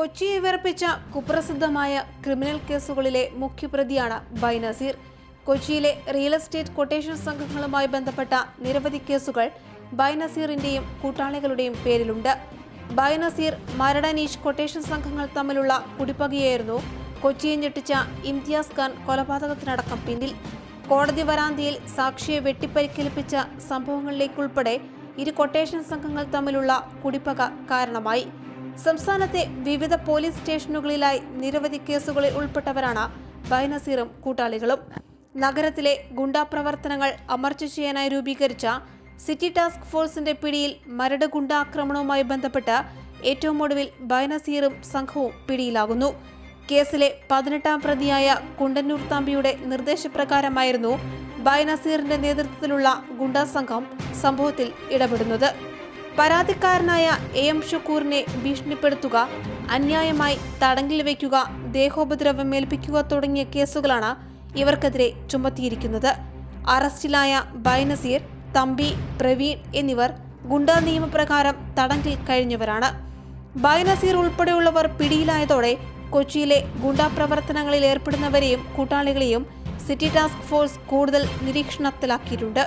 കൊച്ചിയെ വിറപ്പിച്ച കുപ്രസിദ്ധമായ criminal കേസുകളിലെ മുഖ്യപ്രതിയാണ് ബൈനസീർ കൊച്ചിയിലെ real estate quotation സംഘങ്ങളുമായി ബന്ധപ്പെട്ട നിരവധി കേസുകൾ ബൈനസീറിന്റെയും കൂട്ടാളികളുടെയും പേരിലുണ്ട്. ബൈനസീർ മരടനീഷ് കൊട്ടേഷൻ സംഘങ്ങൾ തമ്മിലുള്ള കുടിപ്പകയായിരുന്നു കൊച്ചിയെ ഞെട്ടിച്ച ഇംതിയാസ് ഖാൻ കൊലപാതകത്തിനടക്കം പിന്നിൽ. കോടതി വരാന്തിയിൽ സാക്ഷിയെ വെട്ടിപ്പരിക്കേൽപ്പിച്ച സംഭവങ്ങളിലേക്കുൾപ്പെടെ ഇരു കൊട്ടേഷൻ സംഘങ്ങൾ തമ്മിലുള്ള കുടിപ്പക കാരണമായി. സംസ്ഥാനത്തെ വിവിധ പോലീസ് സ്റ്റേഷനുകളിലായി നിരവധി കേസുകളിൽ ഉൾപ്പെട്ടവരാണ് ബൈനസീറും കൂട്ടാളികളും. നഗരത്തിലെ ഗുണ്ടാ പ്രവർത്തനങ്ങൾ അമർച്ച ചെയ്യാനായി രൂപീകരിച്ച സിറ്റി ടാസ്ക് ഫോഴ്സിന്റെ പിടിയിൽ മരട് ഗുണ്ടാക്രമണവുമായി ബന്ധപ്പെട്ട് ഏറ്റവും ഒടുവിൽ ബൈനസീറും സംഘവും പിടിയിലാകുന്നു. കേസിലെ പതിനെട്ടാം പ്രതിയായ കുണ്ടന്നൂർ തമ്പിയുടെ നിർദ്ദേശപ്രകാരമായിരുന്നു ബൈനസീറിന്റെ നേതൃത്വത്തിലുള്ള ഗുണ്ടാ സംഘം സംഭവത്തിൽ ഇടപെടുന്നത്. പരാതിക്കാരനായ എ എം ഷക്കൂറിനെ ഭീഷണിപ്പെടുത്തുക അന്യായമായി തടങ്കിൽ വയ്ക്കുക ദേഹോപദ്രവം ഏൽപ്പിക്കുക തുടങ്ങിയ കേസുകളാണ് ഇവർക്കെതിരെ ചുമത്തിയിരിക്കുന്നത്. അറസ്റ്റിലായ ബൈനസീർ തമ്പി പ്രവീൺ എന്നിവർ ഗുണ്ടാ നിയമപ്രകാരം തടങ്കിൽ കഴിഞ്ഞവരാണ്. ബൈനസീർ ഉൾപ്പെടെയുള്ളവർ പിടിയിലായതോടെ കൊച്ചിയിലെ ഗുണ്ടാ പ്രവർത്തനങ്ങളിൽ ഏർപ്പെടുന്നവരെയും കൂട്ടാളികളെയും സിറ്റി ടാസ്ക് ഫോഴ്സ് കൂടുതൽ നിരീക്ഷണത്തിലാക്കിയിട്ടുണ്ട്.